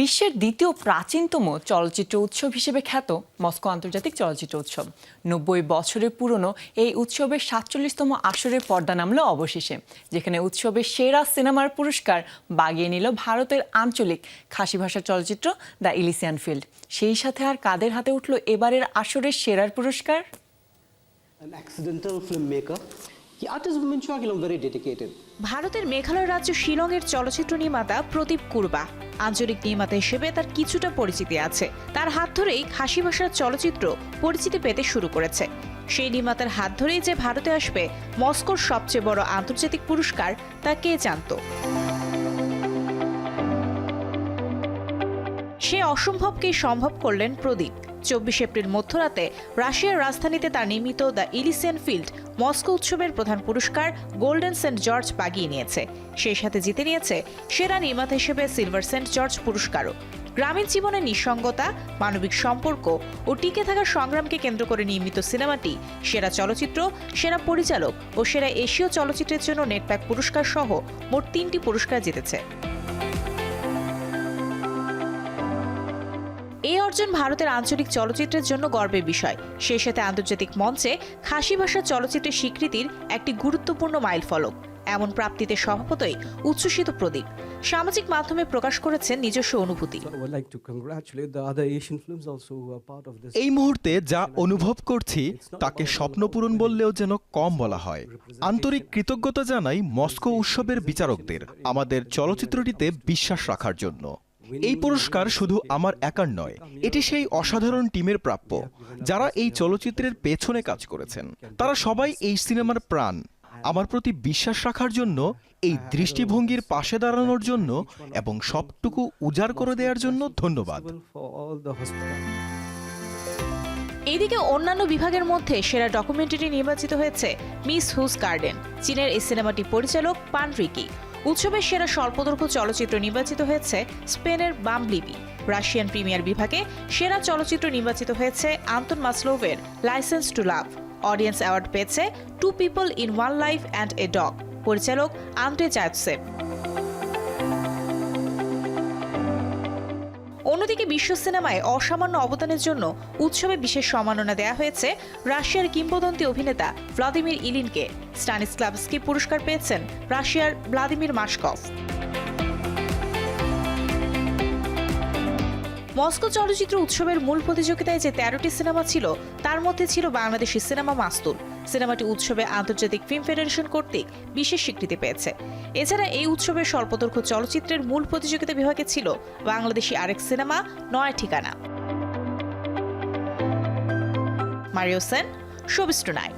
বিশ্বের দ্বিতীয় প্রাচীনতম চলচ্চিত্র উৎসব হিসেবে খ্যাত মস্কো আন্তর্জাতিক চলচ্চিত্র উৎসব। নব্বই বছরের পুরনো এই উৎসবের সাতচল্লিশতম আসরের পর্দা নামল অবশেষে, যেখানে উৎসবের সেরা সিনেমার পুরস্কার বাগিয়ে নিল ভারতের আঞ্চলিক খাসি ভাষার চলচ্চিত্র দ্য ইলিসিয়ান ফিল্ড। সেই সাথে আর কাদের হাতে উঠল এবারের আসরের সেরার পুরস্কার? ভারতের মেঘালয় রাজ্য শিলংয়ের চলচ্চিত্র নির্মাতা প্রদীপ কুরবা। আঞ্চলিক নির্মাতা হিসেবে তার কিছুটা পরিচিতি আছে। তার হাত ধরেই খাসি ভাষার চলচ্চিত্র পরিচিতি পেতে শুরু করেছে। সেই নির্মাতার হাত ধরেই যে ভারতে আসবে মস্কোর সবচেয়ে বড় আন্তর্জাতিক পুরস্কার, তা কে জানত? সে অসম্ভবকেই সম্ভব করলেন প্রদীপ। চব্বিশ এপ্রিল মধ্যরাতে রাশিয়ার রাজধানীতে তার নির্মিত দ্য ইলিসিয়ান ফিল্ড, মস্কো উৎসবের প্রধান পুরস্কার গোল্ডেন সেন্ট জর্জ বাগিয়ে নিয়েছে। সেই সাথে জিতে নিয়েছে সেরা নির্মাতা হিসেবে সিলভার সেন্ট জর্জ পুরস্কারও। গ্রামীণ জীবনের নিঃসঙ্গতা, মানবিক সম্পর্ক ও টিকে থাকার সংগ্রামকে কেন্দ্র করে নির্মিত সিনেমাটি সেরা চলচ্চিত্র, সেরা পরিচালক ও সেরা এশীয় চলচ্চিত্রের জন্য নেটপ্যাক পুরস্কার সহ মোট তিনটি পুরস্কার জিতেছে। এই অর্জন ভারতের আঞ্চলিক চলচ্চিত্রের জন্য গর্বের বিষয়। সেই সাথে আন্তর্জাতিক মঞ্চে খাসি ভাষার চলচ্চিত্রের স্বীকৃতির একটি গুরুত্বপূর্ণ মাইলফলক এমন প্রাপ্তিতে স্বভাবতই উচ্ছ্বসিত প্রদীপ। সামাজিক মাধ্যমে প্রকাশ করেছেন নিজস্ব অনুভূতি. এই মুহূর্তে যা অনুভব করছি তাকে স্বপ্নপূরণ বললেও যেন কম বলা হয়। আন্তরিক কৃতজ্ঞতা জানাই মস্কো উৎসবের বিচারকদের। আমাদের চলচ্চিত্রটিতে বিশ্বাস রাখার জন্য। এই পুরস্কার শুধু আমার একার নয়, এটি সেই অসাধারণ টিমের প্রাপ্য, যারা এই চলচ্চিত্রের পেছনে কাজ করেছেন। তারা সবাই এই সিনেমার প্রাণ। আমার প্রতি বিশ্বাস রাখার জন্য, এই দৃষ্টিভঙ্গির পাশে দাঁড়ানোর জন্য এবং সবটুকু উজাড় করে দেওয়ার জন্য ধন্যবাদ. এদিকে অন্যান্য বিভাগের মধ্যে সেরা ডকুমেন্টারি নির্বাচিত হয়েছে মিস হুস গার্ডেন, চীনের এই সিনেমাটি পরিচালক পান রিকি উৎসবের সেরা স্বল্পদৈর্ঘ্য চলচ্চিত্র নির্বাচিত হয়েছে স্পেনের বামব্লিবি রাশিয়ান প্রিমিয়ার বিভাগে সেরা চলচ্চিত্র নির্বাচিত হয়েছে Anton মাসলোভের license to love. Audience award পেয়েছে two people in one life and a dog. পরিচালক আন্টে চায়তসেভ অন্যদিকে বিশ্ব সিনেমায় অসামান্য অবদানের জন্য উৎসবে বিশেষ সম্মাননা দেওয়া হয়েছে রাশিয়ার কিংবদন্তি অভিনেতা ভ্লাদিমির ইলিনকে। স্টানিস স্টানিসক্লাভস্কি পুরস্কার পেয়েছেন রাশিয়ার ভ্লাদিমির মাস্কভ মস্কো চলচ্চিত্র উৎসবের মূল প্রতিযোগিতায় যে তেরোটি সিনেমা ছিল, তার মধ্যে ছিল বাংলাদেশি সিনেমা মাস্তুল। সিনেমাটি উৎসবে আন্তর্জাতিক ফিল্ম ফেডারেশন কর্তৃক বিশেষ স্বীকৃতি পেয়েছে। এছাড়া এই উৎসবের স্বল্পদৈর্ঘ্য চলচ্চিত্রের মূল প্রতিযোগিতা বিভাগে ছিল বাংলাদেশি আরেক সিনেমা, নয় ঠিকানা। Mario Sen শোবিস্টু night